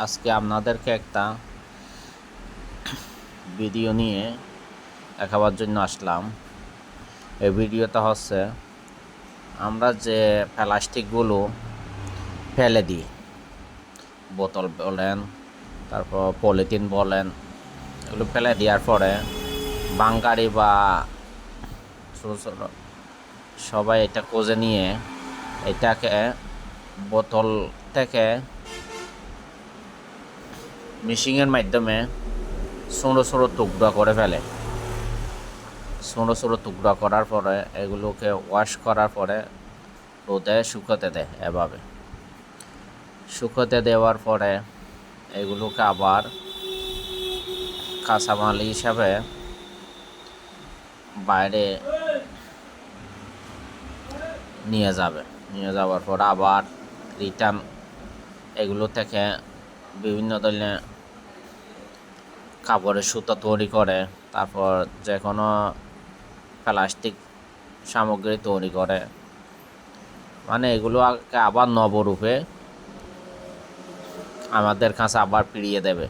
আজকে আপনাদেরকে একটা ভিডিও নিয়ে দেখাবার জন্য আসলাম। এই ভিডিওটা হচ্ছে আমরা যে প্লাস্টিকগুলো ফেলে দিই, বোতল বলেন, তারপর পলিথিন বলেন, এগুলো ফেলে দেওয়ার পরে বাঙ্গারি বা ছোটো ছোটো সবাই এটা কোজে নিয়ে এটাকে বোতল থেকে মিশিংয়ের মাধ্যমে ছোটো ছোটো টুকরা করে ফেলে। ছোটো ছোটো টুকরা করার পরে এগুলোকে ওয়াশ করার পরে রোদে শুকোতে দেয় এভাবে। শুকোতে দেওয়ার পরে এগুলোকে আবার কাঁচামাল হিসাবে বাইরে নিয়ে যাবে। নিয়ে যাওয়ার পর আবার রিটার্ন এগুলো থেকে বিভিন্ন ধরনের কাপড়ের সুতা তৈরি করে, তারপর যে কোনো প্লাস্টিক সামগ্রী তৈরি করে। মানে এগুলো আবার নবরূপে আমাদের কাছে আবার ফিরিয়ে দেবে।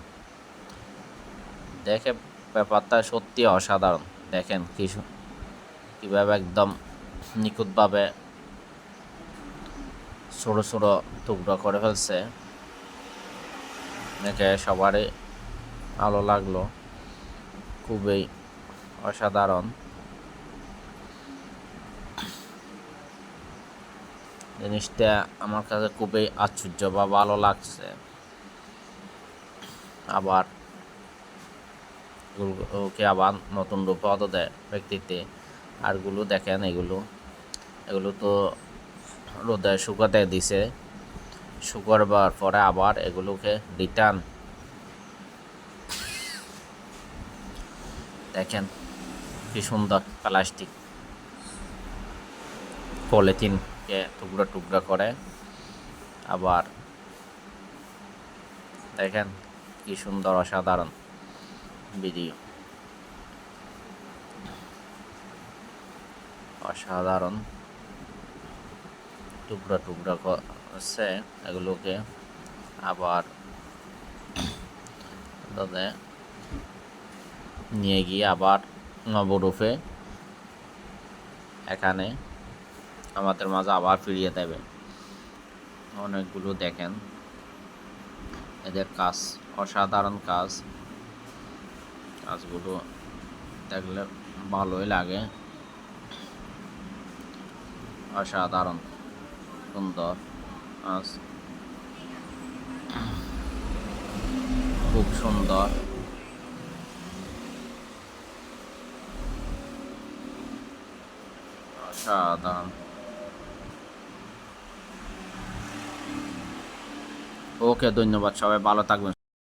দেখে ব্যাপারটা সত্যি অসাধারণ। দেখেন কি সু- কীভাবে একদম নিখুঁতভাবে ছোটো ছোটো টুকরো করে ফেলছে। দেখে সবারই ভালো লাগল। খুবই অসাধারণ। জিনিসটা আমার কাছে খুবই আশ্চর্য বা ভালো লাগছে। আবার ওকে আবার নতুন রূপে অত দেয় ব্যক্তিতে আরগুলো দেখেন এগুলো। এগুলো তো রোদে শুকাতে দিছে। শুকাবার পরে আবার এগুলোকে রিটার্ন দেখেন কি সুন্দর প্লাস্টিক। পলিথিনকে টুকরা টুকরা করে আবার দেখেন কি সুন্দর অসাধারণ ভিডিও। অসাধারণ টুকরা টুকরা করছে এগুলোকে। আবার তাদের নিয়ে গিয়ে আবার নবরূপে এখানে আমাদের মাঝে আবার ফিরিয়ে দেবে। অনেকগুলো দেখেন। এদের কাজ, অসাধারণ কাজ। কাজগুলো দেখলে ভালোই লাগে। অসাধারণ, সুন্দর আজ খুব সুন্দর। অসাধারণ ওকে ধন্যবাদ সবাই ভালো থাকবেন।